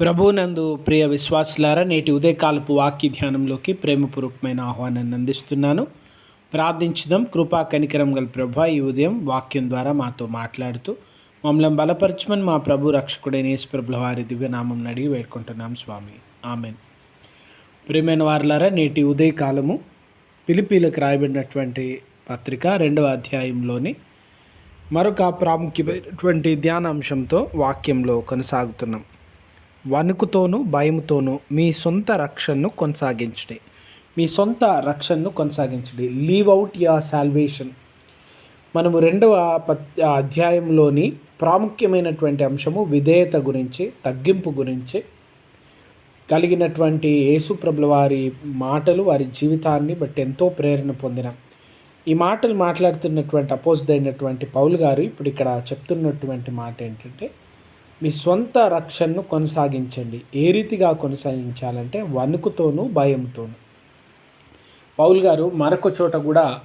ప్రభునందు ప్రియ విశ్వాసులారా నేటి ఉదయకాలపు వాక్య ధ్యానంలోకి ప్రేమపూర్వకమైన ఆహ్వానాన్ని అందిస్తున్నాను. ప్రార్థించుదాం. కృపా కనికరం గల ప్రభ ఈ ఉదయం వాక్యం ద్వారా మాతో మాట్లాడుతూ మమ్మల్ని బలపరచమని మా ప్రభు రక్షకుడైన యేసుప్రభుల వారి దివ్యనామం అడిగి వేడుకుంటున్నాం స్వామి. ఆమెన్. ప్రియమైన వారులారా నేటి ఉదయకాలము పిలిపీలకు రాయబడినటువంటి పత్రిక రెండవ అధ్యాయంలోని మరొక ప్రాముఖ్యమైనటువంటి ధ్యానాంశంతో వాక్యంలో కొనసాగుతున్నాం. వణుకుతోనూ భయముతోనూ మీ సొంత రక్షణను కొనసాగించండి. మీ సొంత రక్షణను కొనసాగించండి. లీవ్ అవుట్ యా సాల్వేషన్ మనము రెండవ అధ్యాయంలోని ప్రాముఖ్యమైనటువంటి అంశము విధేయత గురించి తగ్గింపు గురించి కలిగినటువంటి యేసుప్రభుల వారి మాటలు వారి జీవితాన్ని బట్టి ఎంతో ప్రేరణ పొందిన. ఈ మాటలు మాట్లాడుతున్నటువంటి అపోజిట్ అయినటువంటి పౌలు గారు ఇప్పుడు ఇక్కడ చెప్తున్నటువంటి మాట ఏంటంటే మీ సొంత రక్షణను కొనసాగించండి. ఏ రీతిగా కొనసాగించాలంటే వణుకుతోనూ భయంతోనూ. పౌల్ గారు మరొక చోట కూడా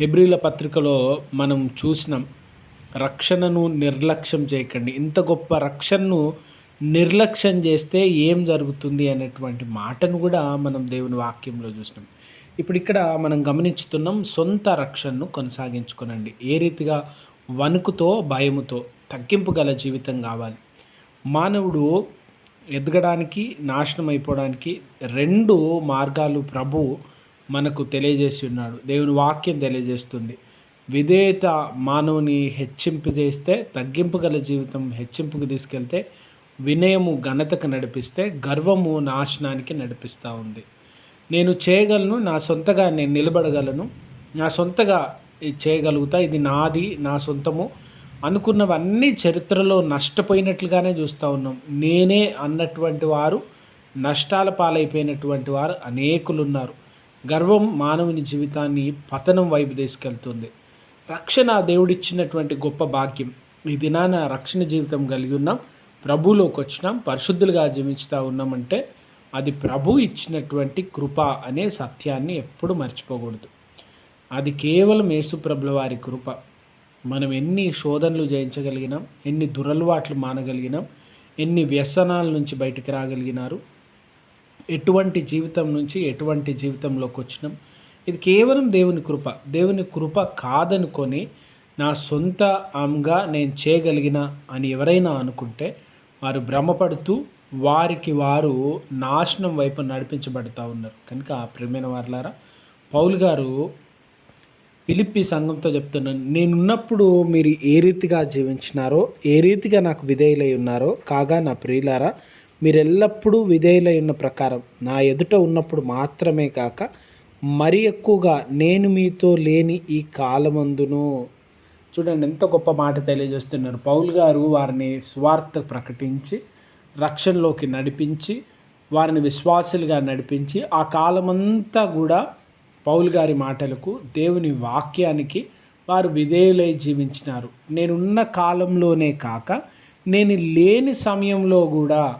హెబ్రిల పత్రికలో మనం చూసినాం రక్షణను నిర్లక్ష్యం చేయకండి. ఇంత గొప్ప రక్షణను నిర్లక్ష్యం చేస్తే ఏం జరుగుతుంది అనేటువంటి మాటను కూడా మనం దేవుని వాక్యంలో చూసినాం. ఇప్పుడు ఇక్కడ మనం గమనించుతున్నాం సొంత రక్షణను కొనసాగించుకునండి. ఏ రీతిగా వణుకుతో భయముతో. తగ్గింపు గల జీవితం కావాలి. మానవుడు ఎదగడానికి నాశనం అయిపోవడానికి రెండు మార్గాలు ప్రభు మనకు తెలియజేసి ఉన్నాడు. దేవుని వాక్యం తెలియజేస్తుంది. విధేయత మానవుని హెచ్చింపు చేస్తే తగ్గింపు గల జీవితం హెచ్చింపుకు తీసుకెళ్తే వినయము ఘనతకు నడిపిస్తే గర్వము నాశనానికి నడిపిస్తూ ఉంది. నేను చేయగలను నా సొంతగా నేను నిలబడగలను నా సొంతగా చేయగలుగుతా ఇది నాది నా సొంతము అనుకున్నవన్నీ చరిత్రలో నష్టపోయినట్లుగానే చూస్తూ ఉన్నాం. నేనే అన్నటువంటి వారు నష్టాల పాలైపోయినటువంటి వారు అనేకులు ఉన్నారు గర్వం మానవుని జీవితాన్ని పతనం వైపు తీసుకెళ్తుంది. రక్షణ దేవుడిచ్చినటువంటి గొప్ప భాగ్యం. ఈ దినాన రక్షణ జీవితం కలిగి ఉన్నాం. ప్రభులోకి వచ్చినాం. పరిశుద్ధులుగా జీవించుతూ ఉన్నామంటే అది ప్రభు ఇచ్చినటువంటి కృప అనే సత్యాన్ని ఎప్పుడు మర్చిపోకూడదు. అది కేవలం యేసుప్రభుల వారి కృప. మనం ఎన్ని శోధనలు జయించగలిగినాం ఎన్ని దురలవాట్లు మానగలిగినాం ఎన్ని వ్యసనాల నుంచి బయటికి రాగలిగినారు ఎటువంటి జీవితం నుంచి ఎటువంటి జీవితంలోకి వచ్చినాం. ఇది కేవలం దేవుని కృప. దేవుని కృప కాదనుకొని నా సొంత అంగా నేను చేయగలిగిన అని ఎవరైనా అనుకుంటే వారు భ్రమపడుతూ వారికి వారు నాశనం వైపు నడిపించబడతా ఉన్నారు. కనుక ప్రేమైన వారులారా పౌల్ గారు పిలిపి సంఘంతో చెప్తున్నాను నేనున్నప్పుడు మీరు ఏ రీతిగా జీవించినారో ఏ రీతిగా నాకు విధేయులై ఉన్నారో కాగా నా ప్రియులారా మీరు ఎల్లప్పుడూ విధేయులై ఉన్న ప్రకారం నా ఎదుట ఉన్నప్పుడు మాత్రమే కాక మరి ఎక్కువగా నేను మీతో లేని ఈ కాలమందును. చూడండి ఎంత గొప్ప మాట తెలియజేస్తున్నారు. పౌల్ గారు వారిని స్వార్థ ప్రకటించి రక్షణలోకి నడిపించి వారిని విశ్వాసులుగా నడిపించి ఆ కాలమంతా కూడా పౌల్ గారి మాటలకు దేవుని వాక్యానికి వారు విధేయులై జీవించినారు. నేనున్న కాలంలోనే కాక నేను లేని సమయంలో కూడా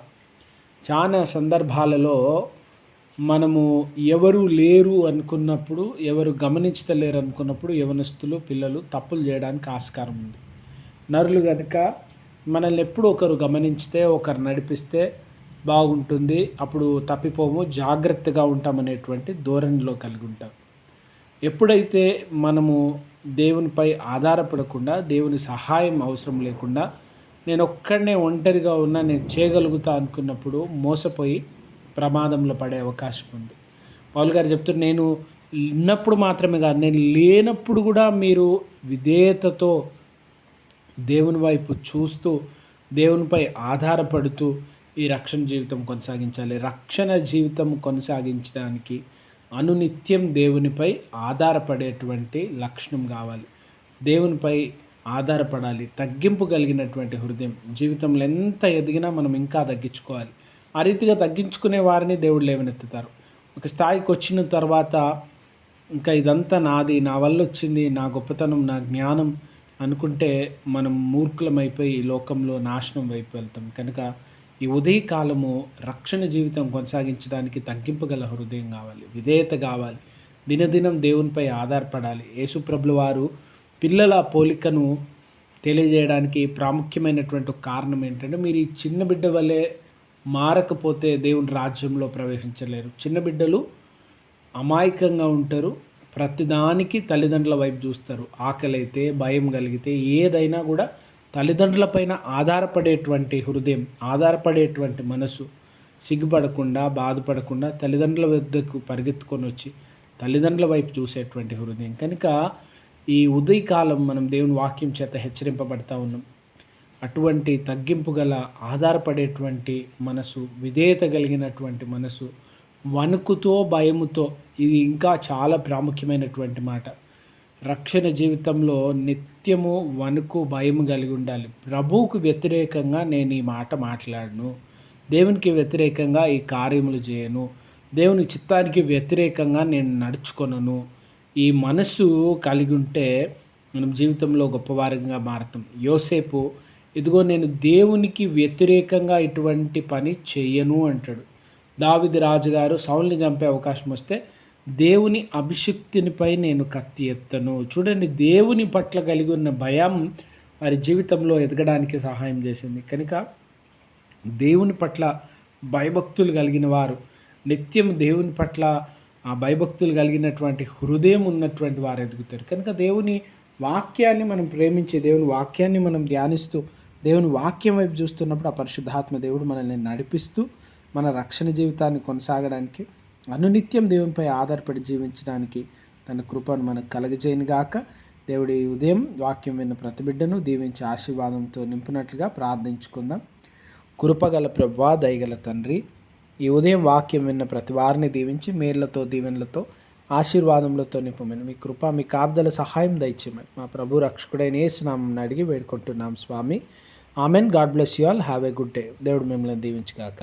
చాలా సందర్భాలలో మనము ఎవరు లేరు అనుకున్నప్పుడు ఎవరు గమనించలేరు అనుకున్నప్పుడు యవనస్తులు పిల్లలు తప్పులు చేయడానికి ఆస్కారం ఉంది. నరులు కనుక మనల్ని ఎప్పుడు ఒకరు గమనించితే ఒకరు నడిపిస్తే బాగుంటుంది అప్పుడు తప్పిపోము జాగ్రత్తగా ఉంటామనేటువంటి ధోరణిలో కలిగి ఉంటాం. ఎప్పుడైతే మనము దేవునిపై ఆధారపడకుండా దేవుని సహాయం అవసరం లేకుండా నేను ఒక్కడనే ఒంటరిగా ఉన్నా నేను చేయగలుగుతా అనుకున్నప్పుడు మోసపోయి ప్రమాదంలో పడే అవకాశం ఉంది. పౌల్ గారు చెప్తున్నారు నేను ఉన్నప్పుడు మాత్రమే కాదు నేను లేనప్పుడు కూడా మీరు విధేయతతో దేవుని వైపు చూస్తూ దేవునిపై ఆధారపడుతూ ఈ రక్షణ జీవితం కొనసాగించాలి. రక్షణ జీవితం కొనసాగించడానికి అనునిత్యం దేవునిపై ఆధారపడేటువంటి లక్షణం కావాలి. దేవునిపై ఆధారపడాలి. తగ్గింపు కలిగినటువంటి హృదయం. జీవితంలో ఎంత ఎదిగినా మనం ఇంకా తగ్గించుకోవాలి. ఆ రీతిగా తగ్గించుకునే వారిని దేవుడు లేవనెత్తుతారు. ఒక స్థాయికి వచ్చిన తర్వాత ఇంకా ఇదంతా నాది నా వల్ల వచ్చింది నా గొప్పతనం నా జ్ఞానం అనుకుంటే మనం మూర్ఖులమైపోయి ఈ లోకంలో నాశనం వైపు వెళ్తాం. కనుక ఈ ఉదయకాలము రక్షణ జీవితం కొనసాగించడానికి తగ్గింపు గల హృదయం కావాలి విధేయత కావాలి. దినదినం దేవునిపై ఆధారపడాలి. యేసుప్రభుల వారు పిల్లల పోలికను తెలియజేయడానికి ప్రాముఖ్యమైనటువంటి కారణం ఏంటంటే మీరు ఈ చిన్న బిడ్డ వల్లే మారకపోతే దేవుని రాజ్యంలో ప్రవేశించలేరు. చిన్న బిడ్డలు అమాయకంగా ఉంటారు ప్రతిదానికి తల్లిదండ్రుల వైపు చూస్తారు. ఆకలి అయితే భయం కలిగితే ఏదైనా కూడా తల్లిదండ్రులపైన ఆధారపడేటువంటి హృదయం ఆధారపడేటువంటి మనసు సిగ్గుపడకుండా బాధపడకుండా తల్లిదండ్రుల వద్దకు పరిగెత్తుకొని వచ్చి తల్లిదండ్రుల వైపు చూసేటువంటి హృదయం. కనుక ఈ ఉదయకాలం మనం దేవుని వాక్యం చేత హెచ్చరింపబడతా ఉన్నాం. అటువంటి తగ్గింపు గల ఆధారపడేటువంటి మనసు విధేయత కలిగినటువంటి మనసు వణుకుతో భయముతో ఇది ఇంకా చాలా ప్రాముఖ్యమైనటువంటి మాట. రక్షణ జీవితంలో నిత్యము వణుకు భయం కలిగి ఉండాలి. ప్రభువుకు వ్యతిరేకంగా నేను ఈ మాట మాట్లాడను. దేవునికి వ్యతిరేకంగా ఈ కార్యములు చేయను. దేవుని చిత్తానికి వ్యతిరేకంగా నేను నడుచుకొనను. ఈ మనసు కలిగి ఉంటే మనం జీవితంలో గొప్పవారంగా మారుతాం. యోసేపు ఇదిగో నేను దేవునికి వ్యతిరేకంగా ఇటువంటి పని చెయ్యను అంటాడు. దావిది రాజుగారు సౌల్ని చంపే అవకాశం వస్తే దేవుని అభిషక్తినిపై నేను కత్తి ఎత్తను. చూడండి దేవుని పట్ల కలిగి ఉన్న భయం వారి జీవితంలో ఎదగడానికి సహాయం చేసింది. కనుక దేవుని పట్ల భయభక్తులు కలిగిన వారు నిత్యం దేవుని పట్ల ఆ భయభక్తులు కలిగినటువంటి హృదయం ఉన్నటువంటి వారు ఎదుగుతారు. కనుక దేవుని వాక్యాన్ని మనం ప్రేమించి దేవుని వాక్యాన్ని మనం ధ్యానిస్తూ దేవుని వాక్యం వైపు చూస్తున్నప్పుడు ఆ పరిశుద్ధాత్మ దేవుడు మనల్ని నడిపిస్తూ మన రక్షణ జీవితాన్ని కొనసాగడానికి అనునిత్యం దేవునిపై ఆధారపడి జీవించడానికి తన కృపను మనకు కలగజేయను గాక. దేవుడి ఉదయం వాక్యం విన్న ప్రతి బిడ్డను దీవించి ఆశీర్వాదంతో నింపినట్లుగా ప్రార్థించుకుందాం. కృపగల ప్రభా దయగల తండ్రి ఈ ఉదయం వాక్యం విన్న ప్రతి వారిని దీవించి మేర్లతో దీవెనలతో ఆశీర్వాదములతో నింపమని మీ కృప మీ కాబ్దల సహాయం దయచేయమని మా ప్రభు రక్షకుడైన ఏసునామం అడిగి వేడుకుంటున్నాం స్వామి. Amen. God bless you all. Have a good day. దేవుడు మిమ్మల్ని దీవించగాక